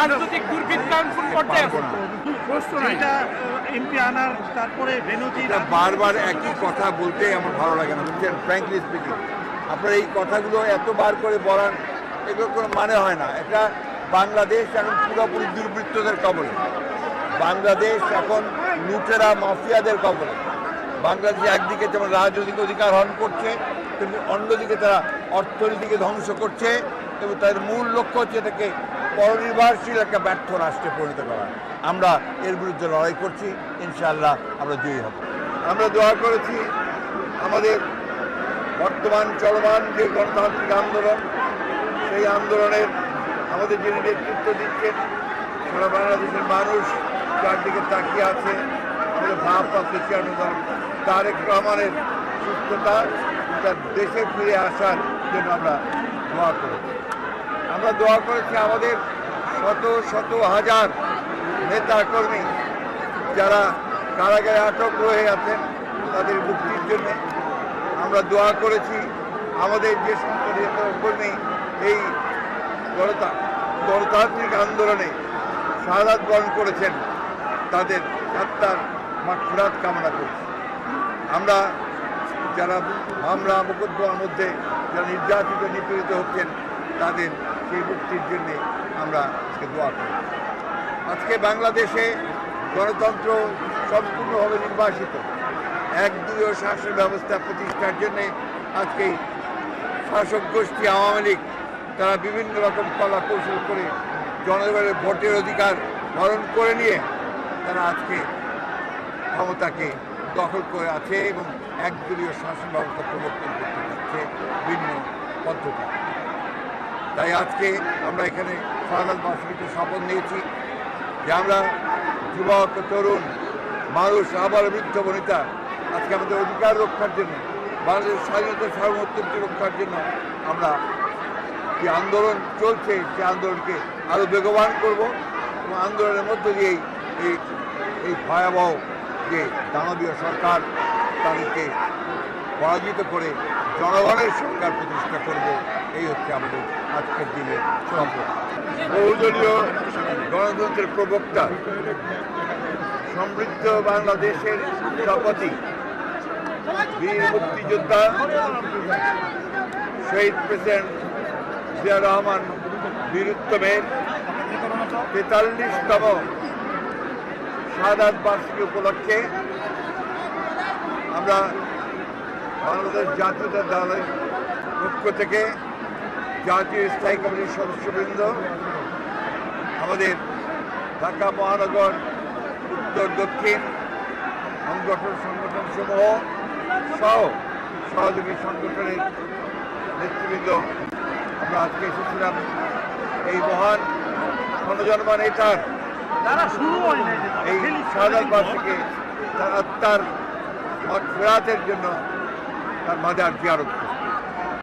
রাজনৈতিক দুর্বৃত্তায়ন পর্যায়ে প্রশ্ন এটা এমপি আনার তারপরে এটা বারবার একই কথা বলতে আমার ভালো লাগে না। বুঝছেন? ফ্র্যাঙ্কলি স্পিকিং আপনার এই কথাগুলো এতবার করে বলার এগুলো কোনো মানে হয় না। এটা বাংলাদেশ এখন পুরোপুরি দুর্বৃত্তদের কবলে। বাংলাদেশ এখন লুটেরা মাফিয়াদের কবলে। বাংলাদেশ একদিকে যেমন রাজনৈতিক অধিকার হরণ করছে তেমনি অন্যদিকে তারা অর্থনীতিকে ধ্বংস করছে। এবং তাদের মূল লক্ষ্য হচ্ছে এটাকে পরনির্ভরশীল একটা ব্যর্থ রাষ্ট্রে পরিণত করা। আমরা এর বিরুদ্ধে লড়াই করছি, ইনশাআল্লাহ আমরা জয়ী হব। আমরা দোয়া করেছি আমাদের বর্তমান চলমান যে গণতান্ত্রিক আন্দোলন, সেই আন্দোলনের আমাদের যিনি নেতৃত্ব দিচ্ছেন, সারা বাংলাদেশের মানুষ যার দিকে তাকিয়ে আছে, আমাদের ভারপ্রাপ্ত চেয়ারম্যান তারেক রহমানের সুস্থতা দেশে ফিরে আসার জন্য আমরা দোয়া করেছি। আমরা দোয়া করেছি আমাদের শত শত হাজার নেতা কর্মী যারা কারাগারে আটক রয়ে আছেন তাদের মুক্তির জন্য। আমরা দোয়া করেছি আমাদের যে সমস্ত নেতা কর্মী এই গণতা, গণতান্ত্রিক আন্দোলনে শাহাদ বরণ করেছেন, তাদের আত্মার মাঠফুরাত কামনা করছি। আমরা যারা মামলা মোকদ্দমার মধ্যে যারা নির্যাতিত, নিপীড়িত হচ্ছেন তাদের সেই মুক্তির জন্যে আমরা আজকে দোয়া করি। আজকে বাংলাদেশে গণতন্ত্র সম্পূর্ণভাবে নির্বাসিত। একদলীয় শাসন ব্যবস্থা প্রতিষ্ঠার জন্যে আজকে শাসক গোষ্ঠী আওয়ামী লীগ তারা বিভিন্ন রকম কলা কৌশল করে জনগণের ভোটের অধিকার হরণ করে নিয়ে তারা আজকে ক্ষমতাকে দখল করে আছে এবং একদলীয় শাসন ব্যবস্থা প্রবর্তন করতে যাচ্ছে ভিন্ন পদ্ধতি তাই আজকে আমরা এখানে সরকারবাসীকে শপথ নিয়েছি যে আমরা যুবক, তরুণ, মানুষ, আবার বৃদ্ধ বনিতা, আজকে আমাদের অধিকার রক্ষার জন্য, বাংলাদেশের স্বাধীনতা, সার্বভৌমত্ব রক্ষার জন্য আমরা যে আন্দোলন চলছে সেই আন্দোলনকে আরও বেগবান করব এবং আন্দোলনের মধ্য দিয়েই এই এই ভয়াবহ যে দানবীয় সরকার তাদেরকে পরাজিত করে জনগণের সরকার প্রতিষ্ঠা করব। এই হচ্ছে আমাদের আজকের স্বপ্ন বহুদলীয় গণতন্ত্রের প্রবক্তা, সমৃদ্ধ বাংলাদেশের সভাপতি, বীর মুক্তিযোদ্ধা শহীদ প্রেসিডেন্ট জিয়া রহমান বীরুত্তমের তেতাল্লিশতম শাহাদ বার্ষিকী উপলক্ষে আমরা বাংলাদেশ জাতীয়তা দলের পক্ষ থেকে জাতীয় স্থায়ী কমিটির সদস্যবৃন্দ আমাদের ঢাকা মহানগর উত্তর দক্ষিণ সংগঠন সংগঠন সমূহ সহ সহযোগী সংগঠনের নেতৃবৃন্দ। আমরা আজকে এসেছিলাম এই মহান গণজন্মা নেতার এই শাহাদ বার্ষিকী তার আত্মার ফেরাতের জন্য তার মাজার জিয়ারত করছি।